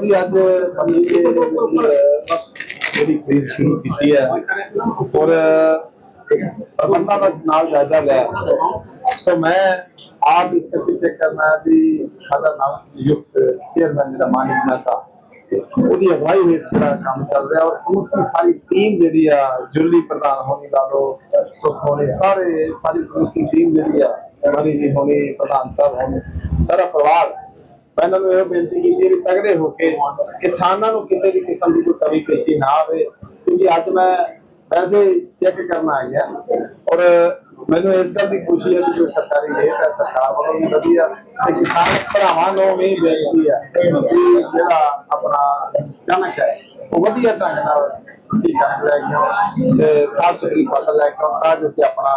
ਜੀ ਅੱਜ ਮੰਡੀ ਜਿਹੜੀ ਖਰੀਦ ਸ਼ੁਰੂ ਕੀਤੀ ਹੈ, ਔਰ ਪ੍ਰਬੰਧਾਂ ਦਾ ਨਾਲ ਜਾਇਜ਼ਾ ਲਿਆ ਸੋ ਮੈਂ ਆਪ ਇਸ ਕਰਕੇ ਚੈੱਕ ਕਰਨਾ ਵੀ ਸਾਡਾ ਨਾਮ ਨਿਯੁਕਤ ਚੇਅਰਮੈਨ ਜਿਹੜਾ ਮਾਨਿਕ ਨਾਤਾ ਉਹਦੀ ਅਗਵਾਈ ਹੇਠ ਜਿਹੜਾ ਕੰਮ ਚੱਲ ਰਿਹਾ, ਔਰ ਸਮੁੱਚੀ ਸਾਰੀ ਟੀਮ ਜਿਹੜੀ ਆ, ਜੁਰਲੀ ਪ੍ਰਧਾਨ ਹੋਣੀ ਲਾ ਲੋ ਸੁਖ ਹੋਣੀ, ਸਾਰੇ ਸਾਰੀ ਸਮੁੱਚੀ ਟੀਮ ਜਿਹੜੀ ਆ ਮਨੀ ਜੀ ਹੋਣੀ, ਪ੍ਰਧਾਨ ਸਾਹਿਬ ਹੋਣੀ, ਸਾਰਾ ਪਰਿਵਾਰ ਮੈਂ ਇਹਨਾਂ ਨੂੰ ਇਹ ਬੇਨਤੀ ਕੀਤੀ ਵੀ ਤਗੜੇ ਹੋ ਕੇ ਕਿਸਾਨਾਂ ਨੂੰ ਕਿਸੇ ਵੀ ਕਿਸਮ ਦੀ ਕੋਈ ਕਮੀ ਪੇਸ਼ੀ ਨਾ ਆਵੇ। ਕਿਉਂਕਿ ਅੱਜ ਮੈਂ ਵੈਸੇ ਚੈੱਕ ਕਰਨ ਆ ਗਿਆ ਔਰ ਮੈਨੂੰ ਇਸ ਗੱਲ ਦੀ ਖੁਸ਼ੀ ਹੈ ਕਿ ਜੋ ਸਰਕਾਰੀ ਰੇਟ ਹੈ, ਸਰਕਾਰ ਵੱਲੋਂ ਵੀ ਵਧੀਆ ਤੇ ਕਿਸਾਨ ਭਰਾਵਾਂ ਨੂੰ ਵੀ ਬੇਨਤੀ ਹੈ ਜਿਹੜਾ ਆਪਣਾ ਕਣਕ ਹੈ, ਉਹ ਵਧੀਆ ਢੰਗ ਨਾਲ ਕੀ ਕਰ ਲੈ ਕੇ ਤੇ ਸਾਫ਼ ਸੁਥਰੀ ਫਸਲ ਲੈ ਕੇ ਆਉਣ ਤਾਂ ਜੋ ਕਿ ਆਪਣਾ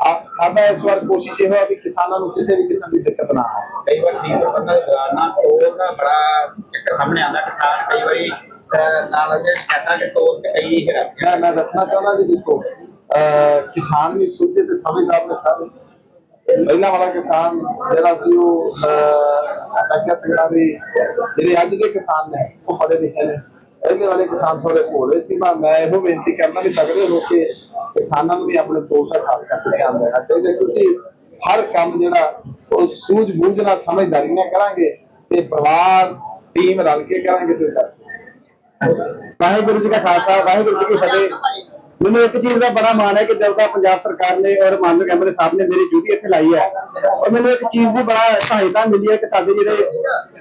ਆ ਸਾਡਾ ਇਸ ਵਾਰ ਕੋਸ਼ਿਸ਼ ਇਹ ਹੋਇਆ ਵੀ ਕਿਸਾਨਾਂ ਨੂੰ ਕਿਸੇ ਵੀ ਕਿਸਮ ਦੀ ਦਿੱਕਤ ਨਾ ਆਵੇ। ਕਈ ਵਾਰ ਠੀਕ ਪ੍ਰਬੰਧਨ ਨਾ ਤੋੜ ਦਾ ਬੜਾ ਚੱਕਰ ਸਾਹਮਣੇ ਆਉਂਦਾ ਕਿਸਾਨ ਕਈ ਵਾਰੀ ਨਾਲ ਦੇ ਸ਼ਿਕਾਇਤਾਂ ਦੇ ਤੌਰ ਤੇ ਕਈ ਹੈਰਾਨੀਆਂ ਮੈਂ ਮੈਂ ਦੱਸਣਾ ਚਾਹੁੰਦਾ ਜੀ ਦੇਖੋ ਕਿਸਾਨ ਵੀ ਸੁਝੇ ਤੇ ਸਮਝਦਾਰ ਨੇ ਸਾਰੇ। ਪਹਿਲਾਂ ਵਾਲਾ ਕਿਸਾਨ ਜਿਹੜਾ ਸੀ ਉਹ ਕਹਿ ਸਕਦਾ ਵੀ ਜਿਹੜੇ ਅੱਜ ਦੇ ਕਿਸਾਨ ਨੇ ਉਹ ਪੜ੍ਹੇ ਲਿਖੇ ਨੇ। ਪਹਿਲੇ ਵਾਲੇ ਕਿਸਾਨ ਥੋੜੇ ਭੋਲੇ ਸੀ ਮੈਂ ਇਹੋ ਬੇਨਤੀ ਕਰਨਾ ਵੀ ਤਗੜੇ ਹੋ ਕੇ ਕਿਸਾਨਾਂ ਨੂੰ ਵੀ ਆਪਣੇ ਤੋੜ ਦਾ ਖਾਸ ਕਰਕੇ ਧਿਆਨ ਦੇਣਾ ਚਾਹੀਦਾ ਕਿਉਂਕਿ ਹਰ ਕੰਮ ਜਿਹੜਾ ਉਹ ਸੂਝ ਬੂਝ ਨਾਲ ਸਮਝਦਾਰੀ ਨਾਲ ਕਰਾਂਗੇ ਤੇ ਪਰਿਵਾਰ, ਟੀਮ ਰਲ ਕੇ ਕਰਾਂਗੇ ਤੇ ਵਾਹਿਗੁਰੂ ਜੀ ਕਾ ਖਾਲਸਾ, ਵਾਹਿਗੁਰੂ ਜੀ ਕੀ ਫਤਿਹ। ਮੈਨੂੰ ਇੱਕ ਚੀਜ਼ ਦਾ ਬੜਾ ਮਾਣ ਹੈ ਕਿ ਜਦੋਂ ਦਾ ਪੰਜਾਬ ਸਰਕਾਰ ਨੇ ਔਰ ਮਾਨਯੋਗ ਐਮਐਲਏ ਸਾਹਿਬ ਨੇ ਮੇਰੀ ਡਿਊਟੀ ਇੱਥੇ ਲਾਈ ਹੈ, ਔਰ ਮੈਨੂੰ ਇੱਕ ਚੀਜ਼ ਦੀ ਬੜਾ ਸਹਾਇਤਾ ਮਿਲੀ ਹੈ ਕਿ ਸਾਡੇ ਜਿਹੜੇ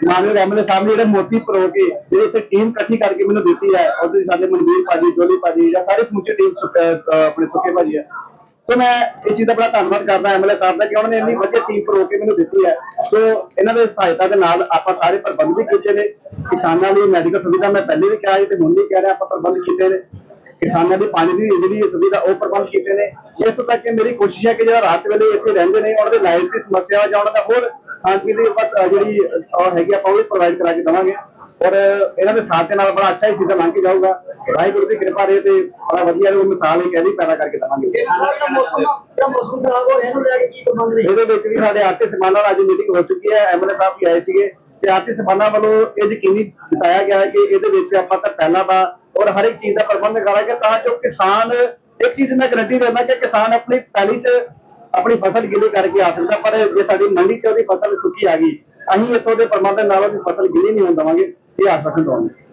ਮਾਨਯੋਗ ਐਮਐਲਏ ਸਾਹਿਬ ਨੇ ਜਿਹੜੇ ਮੋਤੀ ਪਰੋ ਕੇ ਜਿਹੜੇ ਇੱਥੇ ਟੀਮ ਇਕੱਠੀ ਕਰਕੇ ਮੈਨੂੰ ਦਿੱਤੀ ਹੈ, ਔਰ ਤੁਸੀਂ ਸਾਡੇ ਮਨਵੀਰ ਭਾਜੀ, ਜੋਲੀ ਭਾਜੀ ਜਾਂ ਸਾਰੇ ਸਮੁੱਚੇ ਟੀਮ ਆਪਣੇ ਸੁੱਕੇ ਭਾਜੀ ਹੈ। ਸੋ ਮੈਂ ਇਸ ਚੀਜ਼ ਦਾ ਬੜਾ ਧੰਨਵਾਦ ਕਰਦਾ ਐਮਐਲਏ ਸਾਹਿਬ ਦਾ ਕਿ ਉਹਨਾਂ ਨੇ ਇੰਨੀ ਵਧੀਆ ਟੀਮ ਪਰੋ ਕੇ ਮੈਨੂੰ ਦਿੱਤੀ ਹੈ। ਸੋ ਇਹਨਾਂ ਦੇ ਸਹਾਇਤਾ ਦੇ ਨਾਲ ਆਪਾਂ ਸਾਰੇ ਪ੍ਰਬੰਧ ਵੀ ਕੀਤੇ ਨੇ। ਕਿਸਾਨਾਂ ਲਈ ਮੈਡੀਕਲ ਸੁਵਿਧਾ ਮੈਂ ਪਹਿਲੇ ਵੀ ਕਿਹਾ ਸੀ ਤੇ ਹੁਣ ਵੀ ਕਹਿ ਰਿਹਾ, ਆਪਾਂ ਪ੍ਰਬੰਧ ਕੀਤੇ ਨੇ। ਕਿਸਾਨਾਂ ਦੀ ਪਾਣੀ ਦੀ ਜਿਹੜੀ ਸੁਵਿਧਾ ਉਹ ਪ੍ਰਬੰਧ ਕੀਤੇ ਨੇ। ਇਸ ਤੋਂ ਤੱਕ ਕਿ ਮੇਰੀ ਕੋਸ਼ਿਸ਼ ਹੈ ਕਿ ਜਿਹੜਾ ਰਾਤ ਵੇਲੇ ਇੱਥੇ ਰਹਿੰਦੇ ਨੇ ਉਹਨਾਂ ਦੇ ਲਾਈਟ ਦੀ ਸਮੱਸਿਆ ਜਾਂ ਉਹਨਾਂ ਦਾ ਹੋਰ ਖਾਣ ਪੀਣ ਦੀ ਬਸ ਜਿਹੜੀ ਅਹ ਹੈਗੀ ਆਪਾਂ ਉਹ ਵੀ ਪ੍ਰੋਵਾਈਡ ਕਰਾ ਕੇ ਦੇਵਾਂਗੇ। ਔਰ ਇਹਨਾਂ ਦੇ ਸਾਥ ਦੇ ਨਾਲ ਬੜਾ ਅੱਛਾ ਹੀ ਸਿੱਧਾ ਲੰਘ ਕੇ ਜਾਊਗਾ। ਵਾਹਿਗੁਰੂ ਦੀ ਕਿਰਪਾ ਰਹੇ ਤੇ ਬੜਾ ਵਧੀਆ ਉਹ ਮਿਸਾਲ ਇੱਕ ਇਹਦੀ ਪੈਦਾ ਕਰਕੇ ਦੇਵਾਂਗੇ। ਇਹਦੇ ਵਿੱਚ ਵੀ ਸਾਡੇ ਆਰਟੀ ਸਮਾਨਾਂ ਨਾਲ ਅੱਜ ਮੀਟਿੰਗ ਹੋ ਚੁੱਕੀ ਹੈ ਐਮਐਲਏ ਸਾਹਿਬ ਵੀ ਆਏ ਸੀਗੇ। ਤੇ ਆਰਟੀ ਸਮਾਨਾਂ ਵੱਲੋਂ ਇਹ ਯਕੀਨੀ ਜਤਾਇਆ ਗਿਆ ਹੈ ਕਿ ਇਹਦੇ ਵਿੱਚ ਆਪਾਂ ਤਾਂ ਪਹਿਲਾਂ ਦਾ ਔਰ ਹਰ ਇੱਕ ਚੀਜ਼ ਦਾ ਪ੍ਰਬੰਧ ਕਰਾਂਗੇ ਤਾਂ ਜੋ ਕਿਸਾਨ ਇੱਕ ਚੀਜ਼ ਮੈਂ ਗਰੰਟੀ ਦਿੰਦਾ ਕਿ ਕਿਸਾਨ ਆਪਣੀ ਪੈਲੀ 'ਚ ਆਪਣੀ ਫਸਲ ਗਿੱਲੀ ਕਰਕੇ ਆ ਸਕਦਾ, ਪਰ ਜੇ ਸਾਡੀ ਮੰਡੀ 'ਚ ਉਹਦੀ ਫਸਲ ਸੁੱਕੀ ਆ ਗਈ, ਅਸੀਂ ਇੱਥੋਂ ਦੇ ਪ੍ਰਬੰਧ ਨਾਲ ਉਹਦੀ ਫਸਲ ਗਿੱਲੀ ਨਹੀਂ ਹੋਣ ਦੇਵਾਂਗੇ, ਇਹ ਆਸ਼ਵਾਸਨ ਦਵਾਂਗੇ।